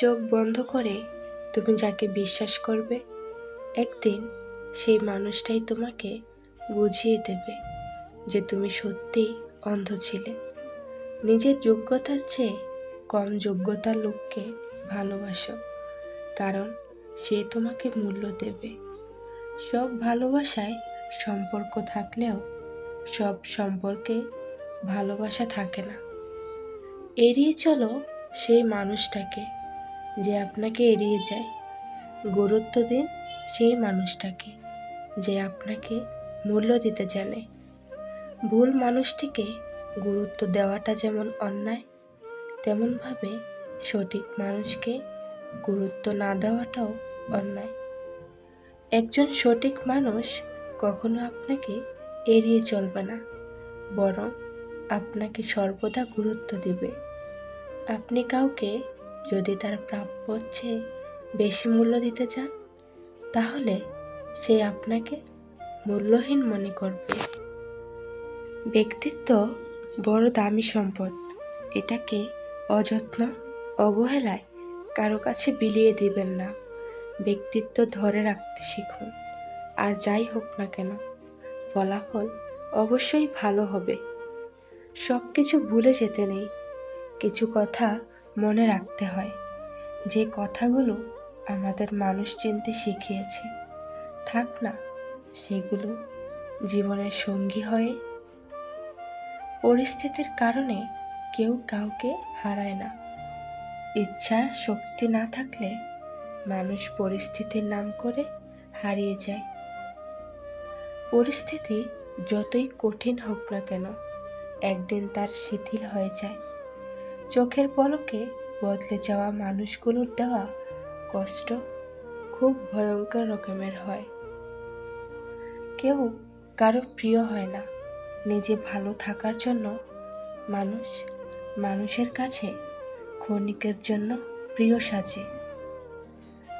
চোখ বন্ধ করে তুমি যাকে বিশ্বাস করবে, একদিন সেই মানুষটাই তোমাকে বুঝিয়ে দেবে যে তুমি সত্যিই অন্ধ ছিলে। নিজের যোগ্যতার চেয়ে কম যোগ্যতার লোককে ভালোবাসো, কারণ সে তোমাকে মূল্য দেবে। সব ভালোবাসায় সম্পর্ক থাকলেও সব সম্পর্কে ভালোবাসা থাকে না। এড়িয়ে চলো সেই মানুষটাকে। যে আপনাকে এড়িয়ে যায়, গুরুত্ব দিন সেই মানুষটাকে যে আপনাকে মূল্য দিতে জানে। ভুল মানুষটিকে গুরুত্ব দেওয়াটা যেমন অন্যায়, তেমনভাবে সঠিক মানুষকে গুরুত্ব না দেওয়াটাও অন্যায়। একজন সঠিক মানুষ কখনো আপনাকে এড়িয়ে চলবে না, বরং আপনাকে সর্বদা গুরুত্ব দেবে। আপনি কাউকে যদি তার প্রাপ্য চেয়ে বেশি মূল্য দিতে চান, তাহলে সে আপনাকে মূল্যহীন মনে করবে। ব্যক্তিত্ব বড় দামি সম্পদ। এটাকে অযত্ন অবহেলায় কারও কাছে বিলিয়ে দিবেন না। ব্যক্তিত্ব ধরে রাখতে শিখুন, আর যাই হোক না কেন, ফলাফল অবশ্যই ভালো হবে। সব কিছু ভুলে যেতে নেই। কিছু কথা মনে রাখতে হয়। যে কথাগুলো আমাদের মানুষ চিনতে শিখিয়েছে, থাক না, সেগুলো জীবনের সঙ্গী হয়ে, পরিস্থিতির কারণে কেউ কাউকে হারায় না। ইচ্ছা, শক্তি না থাকলে মানুষ পরিস্থিতির নাম করে হারিয়ে যায়। পরিস্থিতি যতই কঠিন হোক না কেন, একদিন তার শিথিল হয়ে যায়। চোখের পলকে বদলে যাওয়া মানুষগুলোর দেওয়া কষ্ট খুব ভয়ঙ্কর রকমের হয়। কেউ কারও প্রিয় হয় না। নিজে ভালো থাকার জন্য মানুষ মানুষের কাছে ক্ষণিকের জন্য প্রিয় সাজে।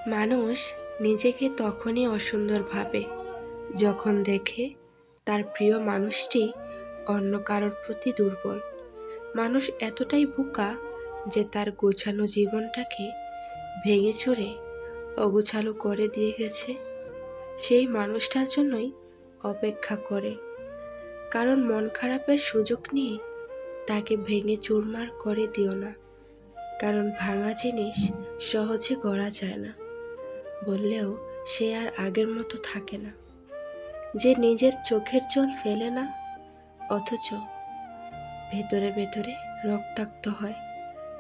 মানুষ নিজেকে তখনই অসুন্দর ভাবে যখন দেখে তার প্রিয় মানুষটি অন্য কারোর প্রতি দুর্বল। মানুষ এতটাই বোকা যে তার গোছানো জীবনটাকে ভেঙে চড়ে অগোছালো করে দিয়ে গেছে। সেই মানুষটার জন্যই অপেক্ষা করে। কারণ মন খারাপের সুযোগ নিয়ে তাকে ভেঙে চুরমার করে দিও না। কারণ ভাঙা জিনিস সহজে গড়া যায় না। বললেও সে আর আগের মতো থাকে না। যে নিজের চোখের জল ফেলে না, অথচ ভেতরে ভেতরে রক্তাক্ত হয়।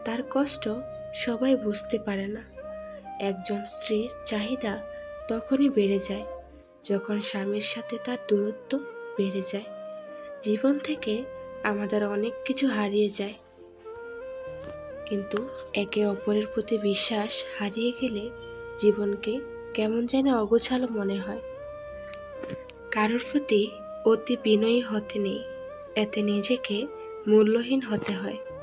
তার কষ্ট সবাই বুঝতে পারে না। একজন স্ত্রীর চাহিদা তখনই বেড়ে যায় যখন স্বামীর সাথে তার দূরত্ব বেড়ে যায়। জীবন থেকে আমাদের অনেক কিছু হারিয়ে যায়। কিন্তু একে অপরের প্রতি বিশ্বাস হারিয়ে গেলে জীবনকে কেমন যেন অগোছালো মনে হয়। কারোর প্রতি অতি বিনয়ী হতে নেই। এতে নিজেকে মূল্যহীন হতে হয়।